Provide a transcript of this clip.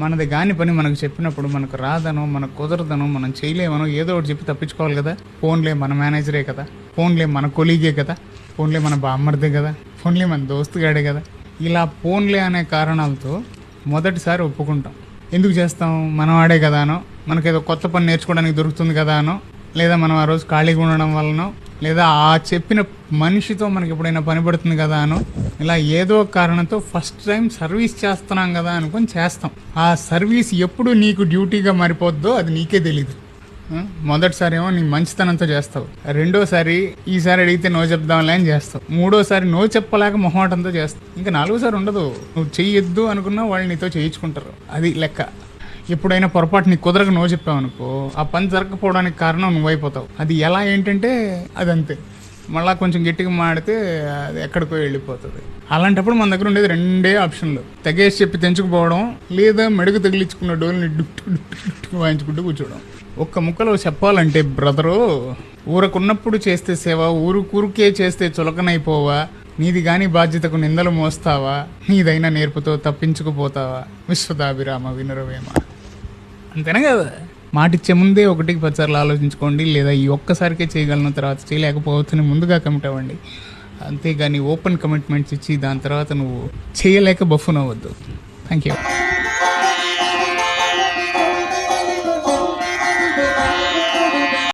మనది కాని పని మనకు చెప్పినప్పుడు మనకు రాదనో మనకు కుదరదనో మనం చేయలేమనో ఏదో ఒకటి చెప్పి తప్పించుకోవాలి కదా. ఫోన్లే మన మేనేజరే కదా. ఫోన్లే మన కొలీగే కదా. ఫోన్లే మన బామ్మర్దే కదా. ఫోన్లే మన దోస్తుగాడే కదా. ఇలా ఫోన్లే అనే కారణాలతో మొదటిసారి ఒప్పుకుంటాం. ఎందుకు చేస్తాం? మనం ఆడే కదానో మనకేదో కొత్త పని నేర్చుకోవడానికి దొరుకుతుంది కదా అనో లేదా మనం ఆ రోజు ఖాళీగా ఉండడం వలనో లేదా ఆ చెప్పిన మనిషితో మనకి ఎప్పుడైనా పని పడుతుంది కదా అను ఇలా ఏదో ఒక కారణంతో ఫస్ట్ టైం సర్వీస్ చేస్తున్నాం కదా అనుకొని చేస్తాం. ఆ సర్వీస్ ఎప్పుడు నీకు డ్యూటీగా మారిపోద్దో అది నీకే తెలియదు మొదటిసారి ఏమో నీ మంచితనంతో చేస్తావు. రెండోసారి ఈసారి అడిగితే నో చెప్దాంలే అని చేస్తావు. మూడోసారి నో చెప్పలేక మొహమాటంతో చేస్తావు. ఇంకా నాలుగోసారి ఉండదు. నువ్వు చెయ్యొద్దు అనుకున్నా వాళ్ళు నీతో చేయించుకుంటారు. అది లెక్క. ఎప్పుడైనా పొరపాటు నీకు కుదరక నో చెప్పావు అనుకో ఆ పని జరగకపోవడానికి కారణం నువ్వైపోతావు అది ఎలా ఏంటంటే అది అంతే మళ్ళా కొంచెం గట్టిగా మాడితే అది ఎక్కడికో వెళ్ళిపోతుంది. అలాంటప్పుడు మన దగ్గర ఉండేది రెండే ఆప్షన్లు. తెగేసి చెప్పి తెంచుకుపోవడం లేదా మెడుగు తగిలించుకున్న డోల్ని డుట్టు డుట్టు వాయించుకుంటూ కూర్చోవడం. ఒక్క ముక్కలో చెప్పాలంటే బ్రదరు ఊరకున్నప్పుడు చేస్తే సేవ ఊరు కూరుకే చేస్తే చులకనైపోవా? నీది గాని బాధ్యతకు నిందలు మోస్తావా? నీదైనా నేర్పుతో తప్పించుకుపోతావా? విశ్వదాభిరామ వినరవేమ. అంతేనా కదా? మాటిచ్చే ముందే ఒకటికి పదిసార్లు ఆలోచించుకోండి లేదా ఈ ఒక్కసారికే చేయగలను తర్వాత చేయలేకపోవచ్చని ముందుగా కమిట్ అవ్వండి. అంతేగాని ఓపెన్ కమిట్మెంట్స్ ఇచ్చి దాని తర్వాత నువ్వు చేయలేక బఫున్ అవ్వద్దు. Thank you